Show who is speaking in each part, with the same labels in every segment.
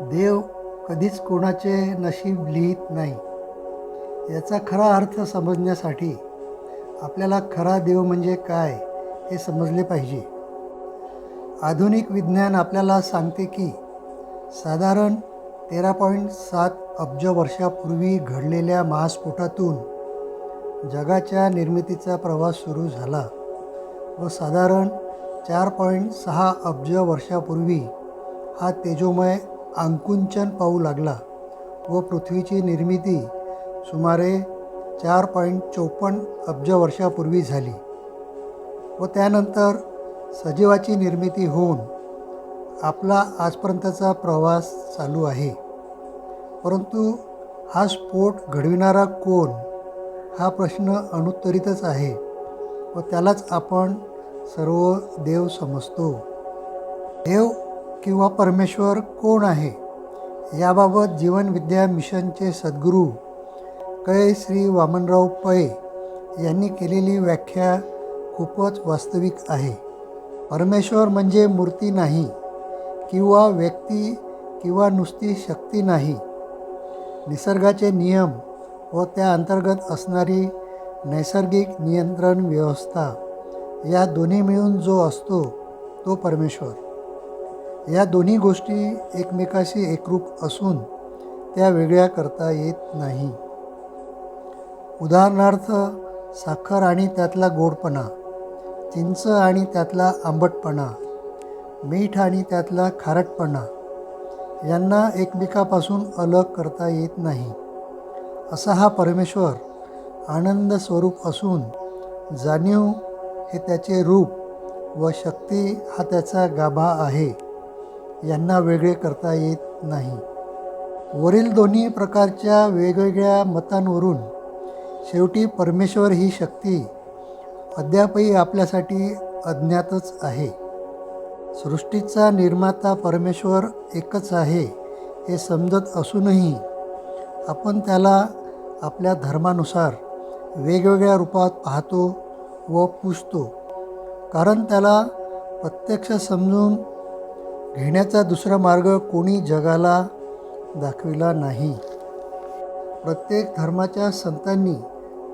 Speaker 1: देव कधीच कोणाचे नशीब लिहित नाही. याचा खरा अर्थ समजण्यासाठी आपल्याला खरा देव म्हणजे काय हे समजले पाहिजे. आधुनिक विज्ञान आपल्याला सांगते की साधारण तेरा पॉईंट सात अब्ज वर्षापूर्वी घडलेल्या महास्फोटातून जगाच्या निर्मितीचा प्रवास सुरू झाला व साधारण चार पॉईंट सहा अब्ज वर्षापूर्वी हा तेजोमय आंकुंचन पाहू लागला व पृथ्वीची निर्मिती सुमारे चार पॉईंट चोपन्न अब्ज वर्षापूर्वी झाली व त्यानंतर सजीवाची निर्मिती होऊन आपला आजपर्यंतचा प्रवास चालू आहे. परंतु हा स्फोट घडविणारा कोण? हा प्रश्न अनुत्तरितच आहे व त्यालाच आपण सर्व देव समजतो. देव किंवा परमेश्वर कोण आहे? याबाबत जीवनविद्या मिशनचे सद्गुरू कै श्री वामनराव पै यांनी केलेली व्याख्या खूपच वास्तविक आहे. परमेश्वर म्हणजे मूर्ती नाही किंवा व्यक्ती किंवा नुसती शक्ती नाही. निसर्गाचे नियम व त्या अंतर्गत असणारी नैसर्गिक नियंत्रण व्यवस्था या दोन्ही मिळून जो असतो तो परमेश्वर. या दोन्ही गोष्टी एकमेकाशी एकरूप असून त्या वेगळ्या करता येत नाही. उदाहरणार्थ साखर आणि त्यातला गोडपणा चिंच आणि त्यातला आंबटपणा मीठ आणि त्यातला खारटपणा यांना एकमेकापासून अलग करता येत नाही. असा हा परमेश्वर आनंद स्वरूप असून जाणीव हे त्याचे रूप व शक्ती हा त्याचा गाभा आहे. यांना वेगळे करता येत नाही. वरील दोन्ही प्रकारच्या वेगवेगळ्या मतांवरून शेवटी परमेश्वर ही शक्ती अद्यापही आपल्यासाठी अज्ञातच आहे. सृष्टीचा निर्माता परमेश्वर एकच आहे हे समजत असूनही आपण त्याला आपल्या धर्मानुसार वेगवेगळ्या रूपात पाहतो व पूजतो. कारण त्याला प्रत्यक्ष समजून घेण्याचा दुसरा मार्ग कोणी जगाला दाखविला नाही. प्रत्येक धर्माच्या संतांनी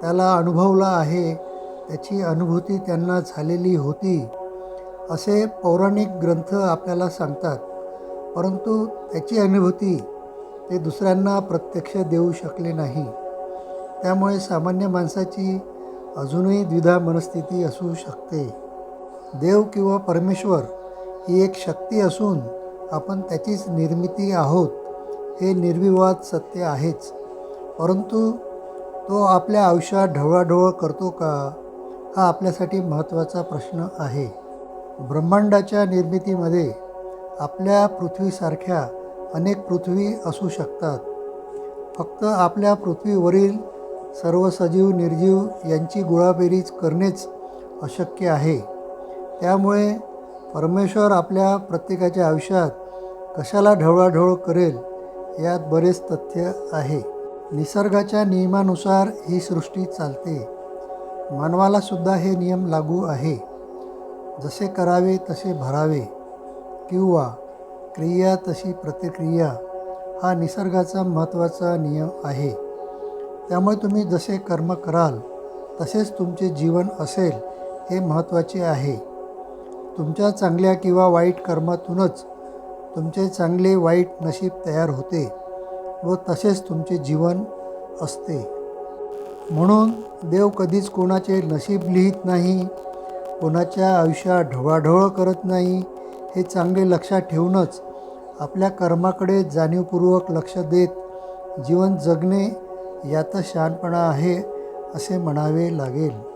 Speaker 1: त्याला अनुभवला आहे त्याची अनुभूती त्यांना झालेली होती असे पौराणिक ग्रंथ आपल्याला सांगतात. परंतु त्याची अनुभूती ते दुसऱ्यांना प्रत्यक्ष देऊ शकले नाही. त्यामुळे सामान्य माणसाची अजूनही द्विधा मनस्थिती असू शकते. देव किंवा परमेश्वर ही एक शक्ती असून आपण त्याचीच निर्मिती आहोत हे निर्विवाद सत्य आहेच. परंतु तो आपल्या आयुष्यात ढवळाढवळ करतो का हा आपल्यासाठी महत्त्वाचा प्रश्न आहे. ब्रह्मांडाच्या निर्मितीमध्ये आपल्या पृथ्वीसारख्या अनेक पृथ्वी असू शकतात. फक्त आपल्या पृथ्वीवरील सर्व सजीव निर्जीव यांची गोळाबेरीज करणेच अशक्य आहे. त्यामुळे परमेश्वर आपल्या प्रत्येकाच्या आयुष्यात कशाला ढवळाढवळ करेल यात बरेच तथ्य आहे. निसर्गाच्या नियमानुसार ही सृष्टी चालते. मानवालासुद्धा हे नियम लागू आहे. जसे करावे तसे भरावे किंवा क्रिया तशी प्रतिक्रिया हा निसर्गाचा महत्त्वाचा नियम आहे. त्यामुळे तुम्ही जसे कर्म कराल तसेच तुमचे जीवन असेल हे महत्त्वाचे आहे. तुमच्या चांगल्या किंवा वाईट कर्मातूनच तुमचे चांगले वाईट नशीब तयार होते व तसेच तुमचे जीवन असते. म्हणून देव कधीच कोणाचे नशीब लिहित नाही कोणाच्या आयुष्यात ढवळाढवळ करत नाही हे चांगले लक्षात ठेवूनच आपल्या कर्माकडे जाणीवपूर्वक लक्ष देत जीवन जगणे यातच शहाणपणा आहे असे म्हणावे लागेल.